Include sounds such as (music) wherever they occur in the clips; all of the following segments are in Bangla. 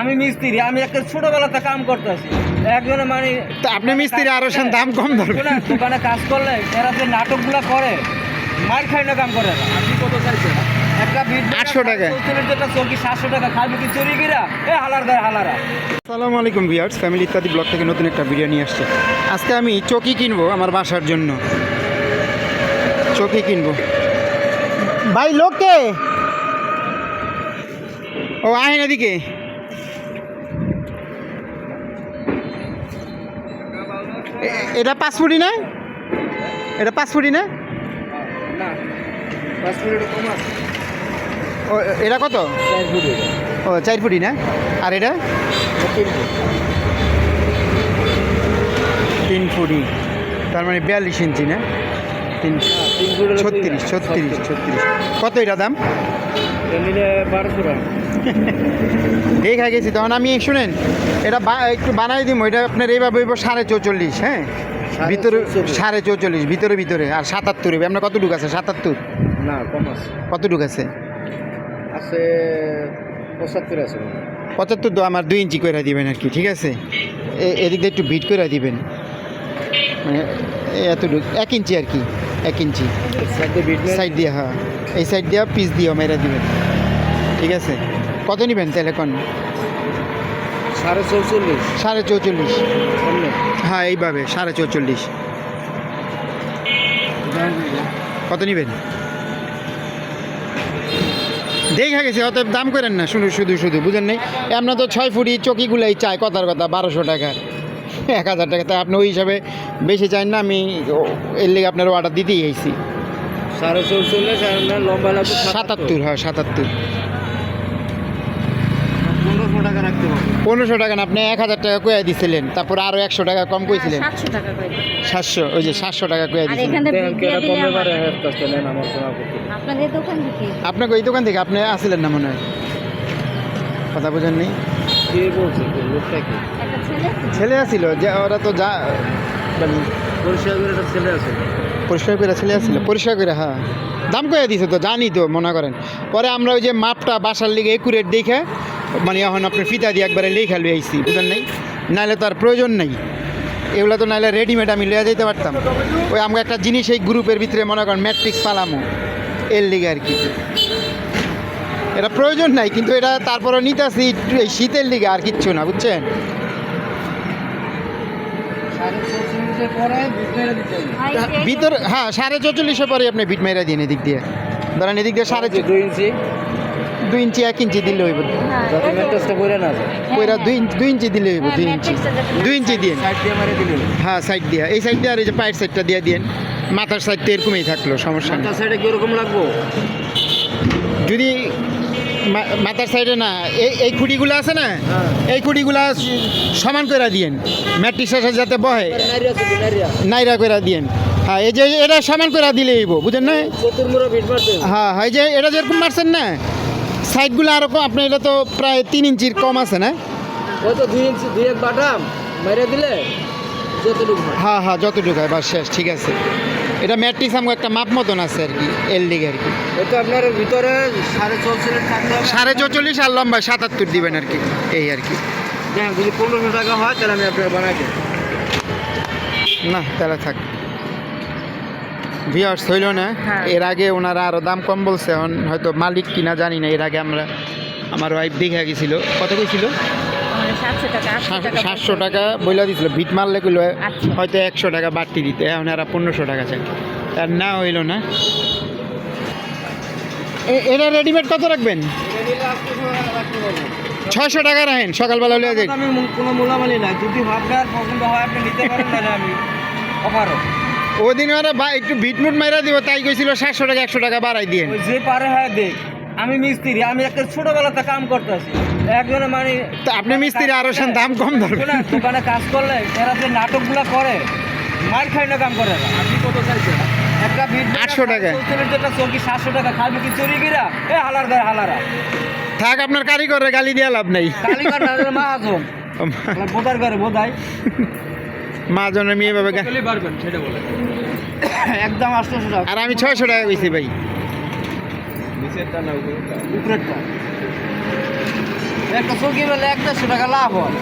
আমি মিস্ত্রি আমি একটা ছোটবেলাতে কাম করতেছি একজনে মানে তা আপনি মিস্ত্রি আরও সেন দাম কম ধরবেন দোকানে কাজ করলে এরা যে নাটকগুলো করে মার খাই না কাম করে আপনি কত চাইছেন? একটা বিট 800 টাকা। যেটা চলকি সাতশো টাকা। খাইবে কি চুরি গিরা এ হালার দেয় হালারা। আসসালামু আলাইকুম ভিউয়ার্স ফ্যামিলি ইত্যাদি ব্লগ থেকে নতুন একটা ভিডিও নিয়ে আসছে। আজকে আমি চকি কিনবো আমার বাসার জন্য। চকি কিনবো। ভাই লোককে ও আহেন এদিকে। এটা পাঁচ ফুটি না? এটা পাঁচ ফুটি না? ও এটা কত? ও চার ফুটি না? আর এটা? তিন ফুটি। তার মানে বিয়াল্লিশ ইঞ্চি না? তিন ছত্রিশ ছত্রিশ ছত্রিশ। কত এটা দাম? বারোশো টাকা। (laughs) দেখা গেছি তখন আমি শুনেন এটা একটু বানাই দিব এটা আপনার এইভাবে সাড়ে চৌচল্লিশ হ্যাঁ? ভিতরে সাড়ে চৌচল্লিশ ভিতরে ভিতরে আর সাতাত্তর হইবে। আপনার কতটুকু আছে সাতাত্তর? না কম আছে। কতটুকু আছে? আছে পঁচাত্তর আছে পঁচাত্তর তো আমার দুই ইঞ্চি করে দিবেন আর কি ঠিক আছে? এদিক দিয়ে একটু ভিট করে দিবেন। মানে এতটুকু এক ইঞ্চি আর কি এক ইঞ্চি। সাইড দিয়ে হ্যাঁ। এই সাইড দিয়ে পিস দিয়ে মেরে দিবেন। ঠিক আছে? কত নেবেন তাহলে কোন সাড়ে চৌচল্লিশ। সাড়ে চৌচল্লিশ। হ্যাঁ এইভাবে সাড়ে চৌচল্লিশ। কত নেবেন? দেখা গেছে অতএব দাম করেন না শুধু শুধু শুধু বুঝেন নেই? আপনার তো ছয় ফুটি চকিগুলাই চাই কথার কথা বারোশো টাকা। এক হাজার টাকা তা আপনি ওই হিসাবে বেশি চান না আমি এর লেগে আপনার অর্ডার দিতেই আইছি। সাড়ে চৌচল্লিশ লম্বা সাতাত্তর হ্যাঁ সাতাত্তর। টাকা রাখতে পারব পনেরোশো টাকা না আপনি এক হাজার টাকা কয়ে দিছিলেন তারপর আরও একশো টাকা কম কইছিলেন। সাতশো টাকা করে সাতশো ওই যে সাতশো টাকা কয়ে আর দিছিলেন। এখান থেকে দিলে আমার- কাজটা নেন আমার শোনা করতে আপনাদের দোকান থেকে আপনাকে ওই দোকান থেকে আপনি আসছিলেন না মনে হয়? কথা বোঝেন নেই কে বলছে? কে লোকটা কি? একটা ছেলে ছেলে আসছিল যে ওরা তো যা মানে পরিষ্কার করে একটা ছেলে আছে। পরিষ্কার করে ছেলে আসছিল পরিষ্কার করে হ্যাঁ। দাম করে দিছে তো জানি তো মনে করেন। পরে আমরা ওই যে মাপটা বাসার লিগে একুরেট দেখে মানে এখন আপনার ফিতা দিয়ে একবারে লেখা লুয়ে আইসি বুঝলেন নাই? নাহলে তো আর প্রয়োজন নাই। এগুলো তো নাহলে রেডিমেড আমি লইয়া যেতে পারতাম। ওই আমাকে একটা জিনিস এই গ্রুপের ভিতরে মনে করেন ম্যাট্রিক্স পালামো এর লিগে আর কি। এটা প্রয়োজন নাই কিন্তু এটা তারপরে নিতেছি একটু এই শীতের লিগে আর কিচ্ছু না বুঝছেন? ভিতর হ্যাঁ সাড়ে চৌচল্লিশে পরে আপনি বিট মেরা দিন এদিক দিয়ে। ধরেন এদিক দিয়ে সাড়ে চৌ- দুই ইঞ্চি দুই ইঞ্চি এক ইঞ্চি দিলে হইব। হ্যাঁ, যাতে এই যে- ম্যাট্রেসটা বইরে না যায়। কইরা দুই ইঞ্চি দুই ইঞ্চি দিলে হইব হ্যাঁ, দুই ইঞ্চি। দুই ইঞ্চি দিন দিয়ে হ্যাঁ সাইড দিয়ে। এই সাইড দিয়ে আর এই যে পায়ের সাইডটা দিয়ে দিন মাথার সাইড তো এরকমই থাকল সমস্যা নেই। মাথার সাইডে কীরকম লাগবো? যদি মা- মাথার সাইডে না এই এই খুঁটিগুলো আছে না হ্যাঁ। এই খুঁটিগুলা সমান করে দিয়েন। ম্যাট্রিক্স সাথে যাতে বহে নাইরা করে দিয়েন। হ্যাঁ এই যে এটা সমান করে দিলে হইব বুঝেন না হ্যাঁ হয় যে এটা যেরকম মারছেন না সাইডগুলো কম আপনার এটা তো প্রায় তিন ইঞ্চির কম আছে না? ওই তো দুই ইঞ্চি দুই এক বাটাম মেরে দিলে যতটুকু হ্যাঁ। হ্যাঁ যতটুকু হয় বাস শেষ ঠিক আছে। এটা ম্যাট্রিক্স আমাকে একটা মাপ মতন আছে আর কি এল দিকে আর কি। এটা আপনার ভিতরে সাড়ে চৌচল্লিশ সাড়ে চৌচল্লিশ আর লম্বা সাতাত্তর দিবেন আর কি এই আর কি। হ্যাঁ যদি পনেরোশো টাকা হয় তাহলে আমি আপনার বানাই না তাহলে থাক। ভিওর্স হইল না হ্যাঁ। এর আগে ওনারা আরও দাম কম বলছে এখন হয়তো মালিক কিনা জানি না এর আগে আমরা আমার ওয়াইফ দেখে গেছিল। কত কইছিল? সাতশো টাকা বইলা দিছিল ভিট মারলে কইলো আচ্ছা। হয়তো একশো টাকা বাড়তি দিতে এখন এরা পনেরোশো টাকা চাই। তার না হইল না। এ- এটা রেডিমেড কত রাখবেন? ছয়শো টাকা রাখেন সকালবেলা হলে আমি কোনো মূলামালি না যদি ভাবনার পছন্দ হয় আপনি নিতে পারেন তাহলে আমি অফারও। ওদিন ওরা বা একটু ভিটমুট মাইরা দিব তাই কইছিল সাতশো টাকা একশো টাকা বাড়াই দিয়ে যে পারে হয় দেখ আমি মিস্ত্রি আমি একটা ছোটবেলাতে কাম করতেছি। একজনে মানে আপনি মিস্ত্রি আরও দাম কম ধরবেন দোকানে কাজ করলে এরা যে নাটকগুলো করে মার খাই না কাম করে আপনি কত চাইছেন? একটা বিট 800 টাকা। যেটা চলকি সাতশো টাকা খাইবে কি চুরি গিরা এ হালার দেয় হালারা। থাক আপনার কারিগরের গালি দেওয়া লাভ নাই। কালীঘাট মাহাজন বোধার করে বোধাই মা জনের মেয়ে বলে একদম আটশোশো টাকা। আর আমি ছয়শো টাকা কইছি ভাই। একটা চৌকি বেলে এক দেড়শো টাকা লাভ হয়।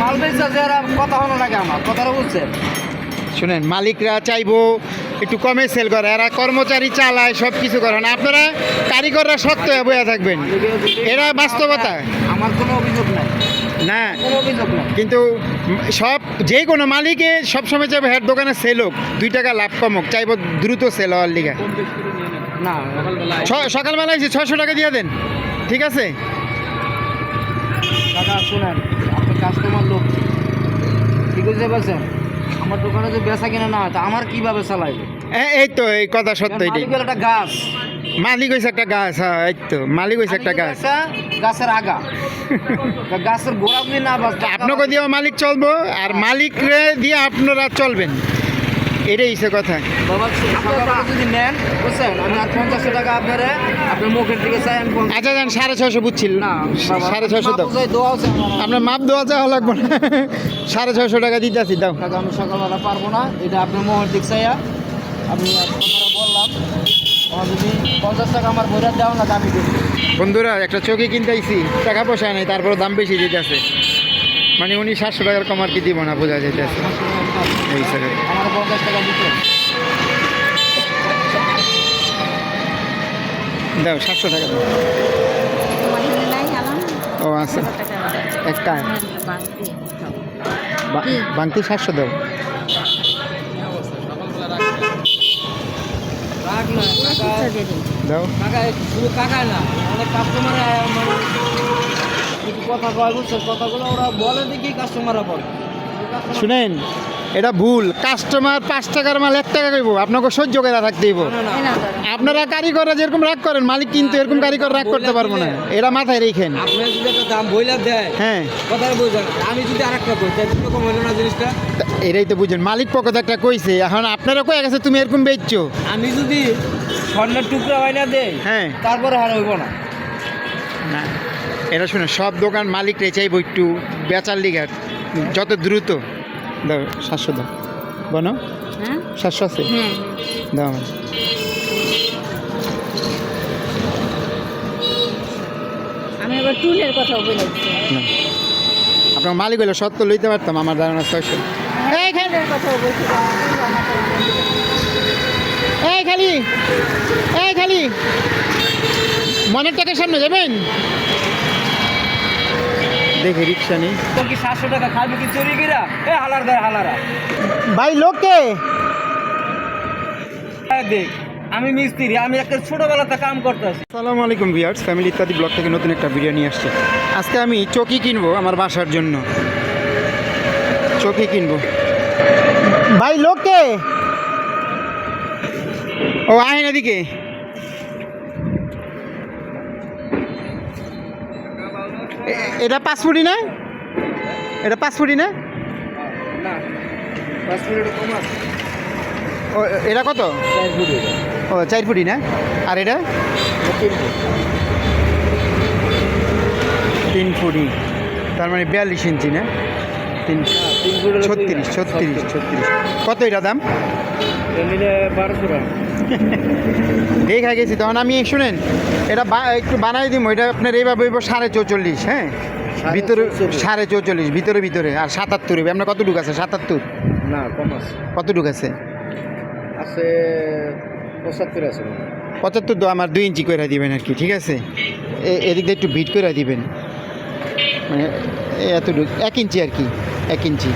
মাল বেচা যে কথা হলো নাকি আমার কথাটা বুঝছেন? শুনেন মালিকরা চাইব একটু কমে সেল করে এরা কর্মচারী চালায় সব কিছু করে না। আপনারা কারিগররা সত্য হয়ে বয়ে থাকবেন। এরা বাস্তবতা। আমার কোনো অভিযোগ নাই। না কিন্তু সব যে কোনো মালিকে সবসময় চাইবে হেড দোকানে সেল হোক দুই টাকা লাভ কমুক চাইব দ্রুত সেল হওয়ার লিগা। না ছ- সকালবেলা এসে ছশো টাকা দিয়ে দেন ঠিক আছে? দাদা শুনেন আপনি কাস্টমার লোক ঠিক বুঝতে পারছেন? আমার দোকানে যে বেচা কিনা না তা আমার কীভাবে চালাইবে? এ- এই তো এই কথা সত্য এটাই। একটা গাছ। মালিক হয়েছে একটা গাছ হ্যাঁ এই তো মালিক হয়েছে একটা গাছ। গাছের আগা। গাছের গোড়া যদি না বাঁচতে আপনাকে দিয়েও মালিক চলবো আর মালিকরে দিয়ে আপনারা চলবেন। এটাই সে কথা যদি নেন বুঝছেন? আমি আর পঞ্চাশশো টাকা আপনারে আপনার মুখের দিকে চাই আচ্ছা যান সাড়ে ছশো বুঝছিল না সাড়ে ছশো দাও। দোয়া। আপনার মাপ দেওয়া যাওয়া লাগবে না। সাড়ে ছশো টাকা দিতে আসি দাও আমি সকালবেলা পারব না। এটা আপনার মোহর দিক চাইয়া আমি আপনারা বললাম আমার যদি পঞ্চাশ টাকা আমার বইটা দেওয়া না দামি দেবো বন্ধুরা একটা চৌকি কিনতে আইছি টাকা পয়সা নেই তারপরে দাম বেশি দিতে আছে মানে উনি সাতশো টাকার কম আর কি দিব না বোঝা যাইতেছে। এই হিসাবে আমার পঞ্চাশ টাকা দিতে দাও সাতশো টাকা দাও। ও আছে। কত একটা? বাংতি সাতশো দাও রাখ না পুরো কাকা খুচরা দিয়ে দিন। দাও। কাকা শুধু কাকা না অনেক কাস্টমার মানে কিছু কথা কয় বুঝছ? কথাগুলো ওরা বলে দেখি কাস্টমাররা বলে। শুনেন এটা ভুল। কাস্টমার পাঁচ টাকার মাল এক টাকা কইব আপনাকে সহ্য করে রাখতে দিব। আপনারা কারিগররা যেরকম রাগ করেন মালিক কিন্তু এরকম কারিগর রাগ করতে পারব না। এরা মাথায় রেখেন। আপনি যদি একটা দাম বইলা দেয় হ্যাঁ। বুঝলেন আমি যদি আরেকটা কই তাই কম হলো না জিনিসটা? তা এরাই তো বুঝেন। মালিক পক্ষ একটা কইছে এখন আপনারা কয়ে গেছে তুমি এরকম বেচছো? আমি যদি স্বর্ণের টুকরা হয় না দেই হ্যাঁ। তারপরে হার হইব না। না। এটা শুনে সব দোকান মালিক রে চাইব একটু বেচার লিগার যত দ্রুত। দাও সাতশো দাও। বনো? হ্যাঁ? সাতশো আছে? হ্যাঁ। দাও আমার। আমি এবার টুলের কথাও বলেছি না। আপনার মালিক হইলে সত্য লইতে পারতাম আমার ধারণা ছয়শো। এই খালি টুলের বলছি এই খালি এই খালি। মনের টাকার সামনে যাবেন? দেখে রিক্সা নেই। তো কি সাতশো টাকা খাইবে কি চুরি কিরা এ হালার দেয় হালারা। ভাই হ্যাঁ, দেখ আমি মিস্ত্রি আমি একটা ছোটবেলাতে কাম করতেছি। আসসালামু আলাইকুম ভিউয়ার্স ফ্যামিলি ইত্যাদি ব্লগ থেকে নতুন একটা ভিডিও নিয়ে আসছে। আজকে আমি চকি কিনবো আমার বাসার জন্য। চকি কিনবো। ভাই লোককে ও আহেন এদিকে। এটা পাঁচফুটি না? এটা পাঁচফুটি না? ও এটা কত? ও চার ফুটি না? আর এটা? তিন ফুটি তার মানে বিয়াল্লিশ ইঞ্চি না? তিন ছত্রিশ ছত্রিশ ছত্রিশ। কত এটা দাম? বারোশো টাকা। (laughs) দেখা গেছি তখন আমি শুনেন এটা একটু বানাই দিব এটা আপনার এইভাবে হইব সাড়ে চৌচল্লিশ হ্যাঁ? ভিতরে সাড়ে চৌচল্লিশ ভিতরে ভিতরে আর সাতাত্তর হইবে। আপনার কতটুকু আছে সাতাত্তর? না কম আছে। কতটুকু আছে? আছে পঁচাত্তর আছে পঁচাত্তর তো আমার দুই ইঞ্চি করে দিবেন আর কি ঠিক আছে? এদিক দিয়ে একটু ভিট করে দিবেন। মানে এতটুকু এক ইঞ্চি আর কি এক ইঞ্চি।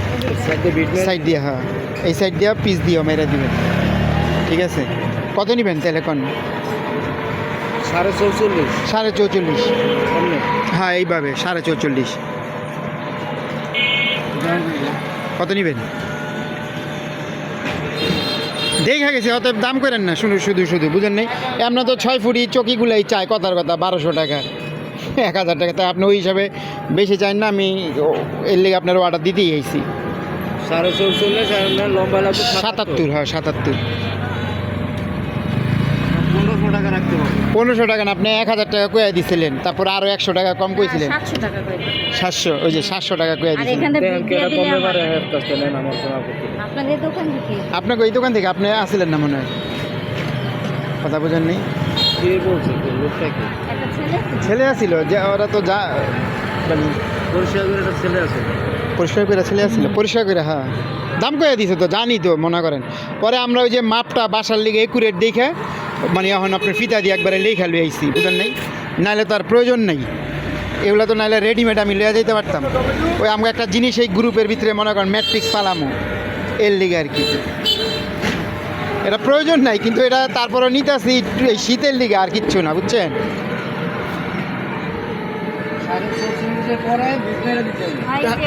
সাইড দিয়ে হ্যাঁ। এই সাইড দিয়ে পিস দিয়ে মেরে দিবেন। ঠিক আছে। কত নেবেন তাহলে কোন সাড়ে চৌচল্লিশ। সাড়ে চৌচল্লিশ। হ্যাঁ এইভাবে সাড়ে চৌচল্লিশ। কত নেবেন? দেখা গেছে অতএব দাম করেন না শুধু শুধু শুধু বুঝেন নাই? আপনার তো ছয় ফুটি চকিগুলাই চাই কথার কথা বারোশো টাকা। এক হাজার টাকা তাই আপনি ওই হিসাবে বেশি চান না আমি এর লেগে আপনার অর্ডার দিতেই আইছি। সাড়ে চৌচল্লিশ লম্বা সাতাত্তর হয় সাতাত্তর। টাকা রাখতে পারব পনেরোশো টাকা না আপনি এক হাজার টাকা কয়ে দিছিলেন তারপর আরও একশো টাকা কম কইছিলেন। সাতশো টাকা করে সাতশো ওই যে সাতশো টাকা কয়ে আর দিছিলেন। আপনাদের দোকান থেকে আপনাকে ওই দোকান থেকে আপনি আসছিলেন না মনে হয়? কথা বোঝেন নেই ছেলে? ছেলে যে ওরা তো যা মানে পরিষ্কার করে ছেলে আছে। পরিষ্কার করে ছেলে আসছিল পরিষ্কার করে হ্যাঁ। দাম করে দিছে তো জানি তো মনে করেন। পরে আমরা ওই যে মাপটা বাসার লিগে একুরেট দেখে মানে এখন আপনার ফিতা দিয়ে একবারে লেখা লুয়ে আইসি বুঝলেন নাই। নাহলে তার প্রয়োজন নেই। এগুলো তো নাহলে রেডিমেড আমি লইয়া যেতে পারতাম। ওই আমাকে একটা জিনিস এই গ্রুপের ভিতরে মনে করেন ম্যাট্রিক্স পালামো এর লিগে আর কি। এটা প্রয়োজন নাই কিন্তু এটা তারপরে নিতে আসি এই শীতের লিগে আর কিচ্ছু না বুঝছেন?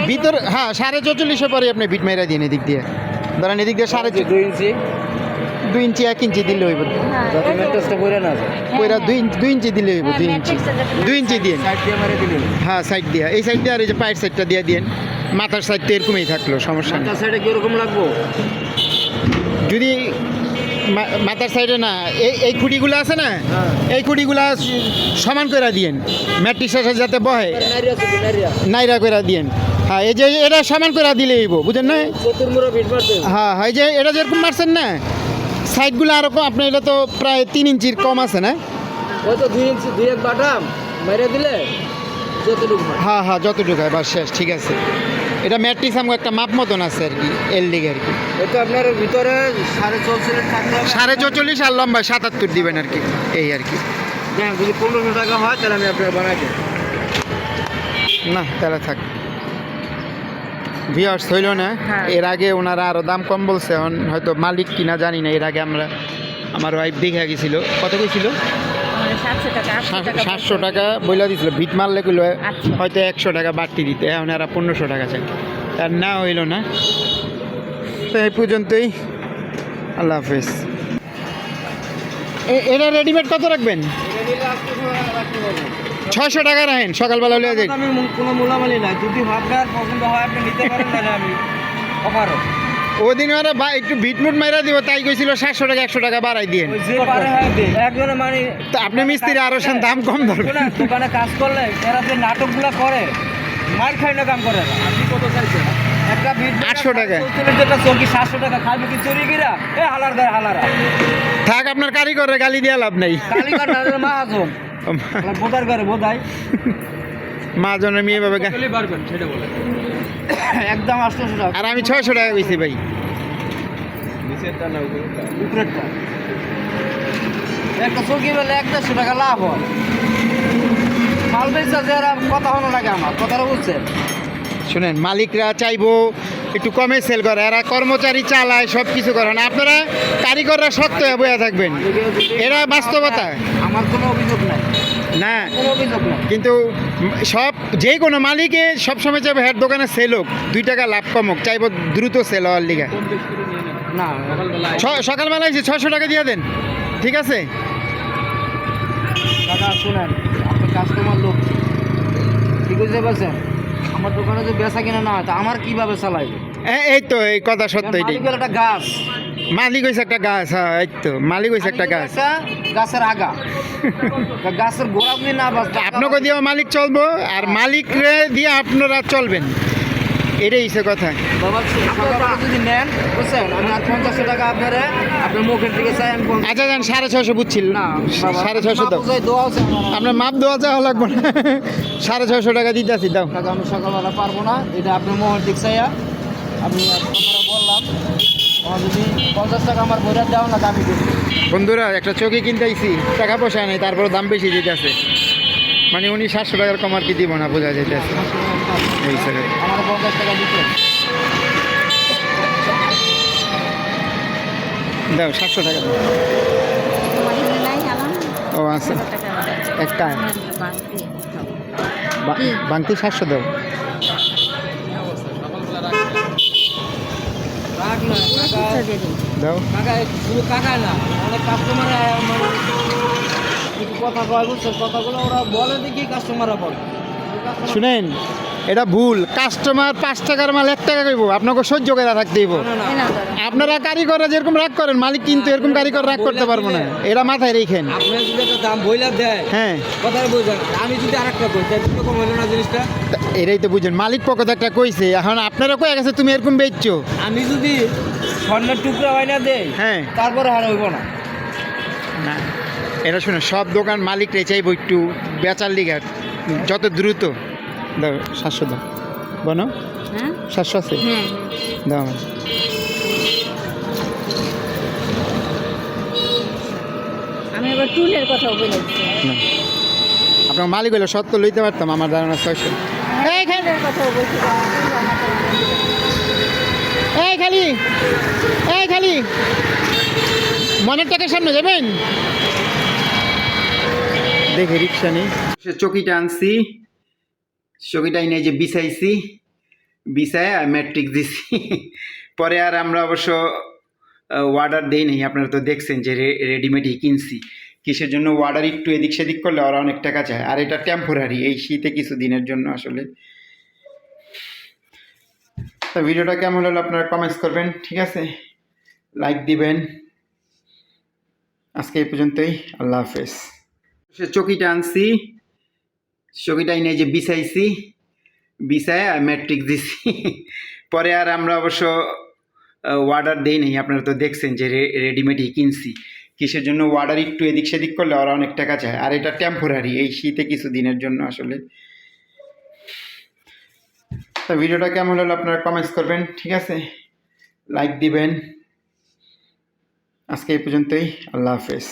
ভিতর হ্যাঁ সাড়ে চৌচল্লিশে পরে আপনি বিট মেরা দিন এদিক দিয়ে। ধরেন এদিক দিয়ে সাড়ে চৌ- দুই ইঞ্চি। দুই ইঞ্চি এক ইঞ্চি দিলে হইব। হ্যাঁ, যাতে ম্যাট্রেসটা বইরে না যায় কইরা দুই ইঞ্চি দুই ইঞ্চি দিলে হইব হ্যাঁ, দুই ইঞ্চি। দুই ইঞ্চি সাইড দিয়ে মারে হ্যাঁ সাইড দিয়ে। এই সাইড দিয়ে আর এই যে পায়ের সাইডটা দিয়ে দিন মাথার সাইড তো এরকমই থাকল সমস্যা মাথার সাইডে কীরকম লাগবো? যদি মাথার সাইডে না এই এই খুঁটিগুলো আছে না? হ্যাঁ। এই খুঁটিগুলা সমান করে দিয়েন। ম্যাট্রিক্সের সাথে যাতে বহে নাইরা করে দিয়েন। হ্যাঁ এই যে এটা সমান করে দিলে হইব বুঝেন না চতুর্মুড়া হ্যাঁ এই যে এটা যেরকম মারছেন না সাইডগুলো কম আপনার এটা তো প্রায় তিন ইঞ্চির কম আছে না? ওই তো দুই ইঞ্চি দুই এক বাটাম মেরে দিলে যতটুকু হ্যাঁ। হ্যাঁ যতটুকু হয় বাস শেষ ঠিক আছে। এটা ম্যাট্রিক্স আমাকে একটা মাপ মতন আছে আর কি এল দিকে আর কি। এটা আপনার ভিতরে সাড়ে চলছিল সাড়ে চৌচল্লিশ আর লম্বা সাতাত্তর দিবেন আর কি এই আর কি। হ্যাঁ যদি পনেরোশো টাকা হয় তাহলে আমি আপনার বানাই না তাহলে থাক। ভিওর্স হইল না। হ্যাঁ। এর আগে ওনারা আরও দাম কম বলছে এখন হয়তো মালিক কিনা জানি না এর আগে আমরা আমার ওয়াইফ দেখে গেছিল। কত কইছিল? সাতশো টাকা বইলা দিছিল। ভিট মারলে কইলো আচ্ছা। হয়তো একশো টাকা বাড়তি দিতে এখন এরা পনেরোশো টাকা চাই। তার না হইল না। তো এই পর্যন্তই। আল্লাহ হাফেজ। এটা রেডিমেড কত রাখবেন? ছয়শো টাকা রাখেন সকালবেলা হলে আমি কোনো মূলামালি নাই। যদি আপনার পছন্দ হয় আপনি নিতে পারেন তাহলে আমি অফারও। ওদিন ওরা বা একটু ভিটমুট মাইরা দিব তাই কইছিল সাতশো টাকা একশো টাকা বাড়াই দিয়ে একজনে মানে আপনি মিস্ত্রি আরও দাম কম ধরবেন। দোকানে কাজ করলে এরা যে নাটকগুলো করে মার খাই না কাম করে আপনি কত চাইছেন? একটা বিট 800 টাকা। যেটা চৌকি সাতশো টাকা কি চুরি গিরা এ হালার থাক আপনার কারিগরের গালি দেওয়া লাভ নাই। মা আজম। বোধার করে বোধাই মা জনের মেয়ে বাবা সেটা বলে। একদম আটশোশো টাকা। আর আমি ছয়শো টাকা কইছি ভাই নিচেরটা না উপরেরটা। একটা চৌকি বেলে এক দেড়শো টাকা লাভ হয়। মাল বেচা কথা হলো লাগে আমার কথাটা বুঝছেন? শুনেন মালিকরা চাইব একটু কমে সেল করে। এরা কর্মচারী চালায় সব কিছু করে। না আপনারা কারিগররা শক্ত হয়ে বয়ে থাকবেন। এরা বাস্তবতা। আমার কোনো অভিযোগ নাই। না। কিন্তু সব যে কোনো মালিকে সবসময় চাইব হেড দোকানে সেল হোক। দুই টাকা লাভ কমক চাইব দ্রুত সেল হওয়ার লিগে। না সকালবেলায় এসে ছশো টাকা দিয়ে দেন। ঠিক আছে? দাদা শুনেন আপনার কাস্টমার লোক। ঠিক বুঝতে পারছেন? আমার দোকানে যে বেচা কিনা না হয় তা আমার কীভাবে চালাইবে? এই তো এই কথা সত্য এটা মালিকের একটা গাছ। মালিক হয়েছে একটা গাছ হ্যাঁ এই তো মালিক হয়েছে একটা গাছ। গাছের আগা। গাছের গোড়া যদি না বাঁচতে আপনাকে দিয়ে মালিক চলবো আর মালিক দিয়ে আপনারা চলবেন। এটাই হচ্ছে কথা। বাবা সকালবেলা যদি নেন বুঝছেন? আমি আর পঞ্চাশশো টাকা আপনারে আপনার মুখের দিকে চাই আমি আচ্ছা যান সাড়ে ছশো বুঝছিল। না সাড়ে ছশো দাও। আপনার মাপ দেওয়া যাওয়া লাগবে না। সাড়ে ছশো টাকা দিতে আসি দাও আমি সকালবেলা পারব না। এটা আপনার মোহর দিক চাইয়া আমি বললাম বন্ধুরা একটা চৌকি কিনতে আইছি টাকা পয়সা নেই তারপর দাম বেশি দিতে আছে মানে উনি সাতশো টাকার কম আর কি দিব না বোঝা যেতে আছে এই আমার পঞ্চাশ টাকা দিতে দাও সাতশো টাকা দাও। ও টাকা একটা? বাংতি সাতশো দাও রাখ না পুরো কাকা খুচরা দাও। কাকা শুধু কাকা না অনেক কাস্টমার কিছু কথা কয় কথাগুলো ওরা বলে দেখি কাস্টমাররা বলে শুনেন এটা ভুল কাস্টমার পাঁচ টাকার মাল এক টাকা কইব আপনাকে সহ্য করে রাখতে দিব। আপনারা কারিগররা যেরকম রাগ করেন মালিক কিন্তু এরকম কারিগর রাগ করতে পারব না এরা মাথায় রেখেন দেয় হ্যাঁ জিনিসটা তা বুঝেন মালিক পক্ষ একটা কইছে এখন আপনারা কয়ে গেছে তুমি এরকম বেচছো আমি যদি স্বর্ণের টুকরা বাইনা দেই হ্যাঁ তারপরে হার হইব না না এটা শুনে সব দোকান মালিকরাই চাইব একটু বেচার লিগে যত দ্রুত দাও সাতশো দাও। বনো হ্যাঁ? সাতশো আছে? হ্যাঁ। দাও। আমার আমি এবার টুলের কথাও বলেছি আপনার মালিক হলে সত্য লইতে পারতাম আমার ধারণা ছয়শো। এইখানে টুলের বলছি। এই খালি এই খালি। মনের টাকার সামনে যাবেন? দেখে রিক্সা নেই। সে চকিটা আনছি। চকিটা এনে যে বিছাইছি, বিছায় ম্যাট্রিক দিছি। পরে আর আমরা অবশ্য ওয়ার্ডার দেই নাই। আপনারা তো দেখছেন যে রেডিমেডই কিনছি। কিসের জন্য ওয়ার্ডার একটু এদিক সেদিক করলে ওরা অনেক টাকা চায়। আর এটা টেম্পোরারি এই শীতে কিছু দিনের জন্য আসলে। তো ভিডিওটা কেমন হলো আপনারা কমেন্টস করবেন, ঠিক আছে? লাইক দিবেন। আজকে এই পর্যন্তই। আল্লাহ হাফেজ। সে চকিটা আনছি। চকিটা এনে যে বিছাইছি, বিছায় ম্যাট্রিক দিছি। পরে আর আমরা অবশ্য ওয়ার্ডার দেই নাই। আপনারা তো দেখছেন যে রেডিমেডই কিনছি। কিসের জন্য ওয়ার্ডার একটু এদিক সেদিক করলে ওরা অনেক টাকা চায়। আর এটা টেম্পোরারি এই শীতে কিছু দিনের জন্য আসলে। তো ভিডিওটা কেমন হলো আপনারা কমেন্টস করবেন, ঠিক আছে? লাইক দিবেন। আজকে এই পর্যন্তই। আল্লাহ হাফেজ।